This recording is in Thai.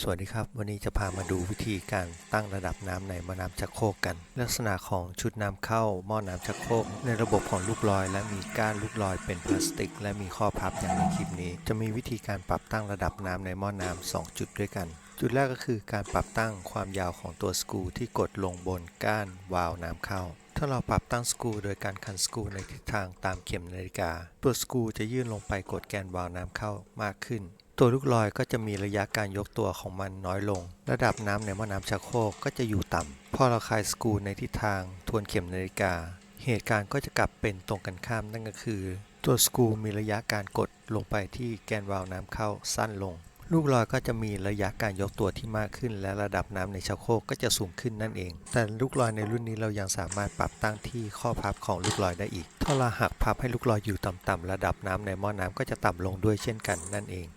สวัสดีครับวันนี้จะพามาดูวิธีการตั้งระดับน้ำในหม้อน้ำชักโครกกัน ลักษณะของชุดน้ำเข้าหม้อน้ำชักโครกในระบบของลูกลอย และมีก้านลูกลอยเป็นพลาสติก และมีข้อพับอย่างในคลิปนี้ จะมีวิธีการปรับตั้งระดับน้ำในหม้อน้ำสองจุดด้วยกัน จุดแรกก็คือการปรับตั้งความยาวของตัวสกูที่กดลงบนก้านวาล์วน้ำเข้าถ้าเราปรับตั้งสกูโดยการคันสกูในทิศทางตามเข็มนาฬิกา ตัวสกูจะยื่นลงไปกดแกนวาล์วน้ำเข้ามากขึ้น ตัวลูกลอยก็จะมีระยะการยกตัวของมันน้อยลง ระดับน้ำในหม้อน้ำชักโครกก็จะอยู่ต่ำพอเราคลายสกูในทิศทางทวนเข็มนาฬิกา เหตุการณ์ก็จะกลับเป็นตรงกันข้ามนั่นก็คือ ตัวสกูมีระยะการกดลงไปที่แกนวาล์วน้ำเข้าสั้นลง ลูกลอยก็จะมีระยะการยกตัวที่มากขึ้น และระดับน้ำในชักโครกก็จะสูงขึ้นนั่นเอง แต่ลูกลอยในรุ่นนี้เรายังสามารถปรับตั้งที่ข้อพับของลูกลอยได้อีก ถ้าเราหักพับให้ลูกลอยอยู่ต่ำๆระดับน้ำในหม้อน้ำก็จะต่ำลงด้วยเช่นกันนั่นเอง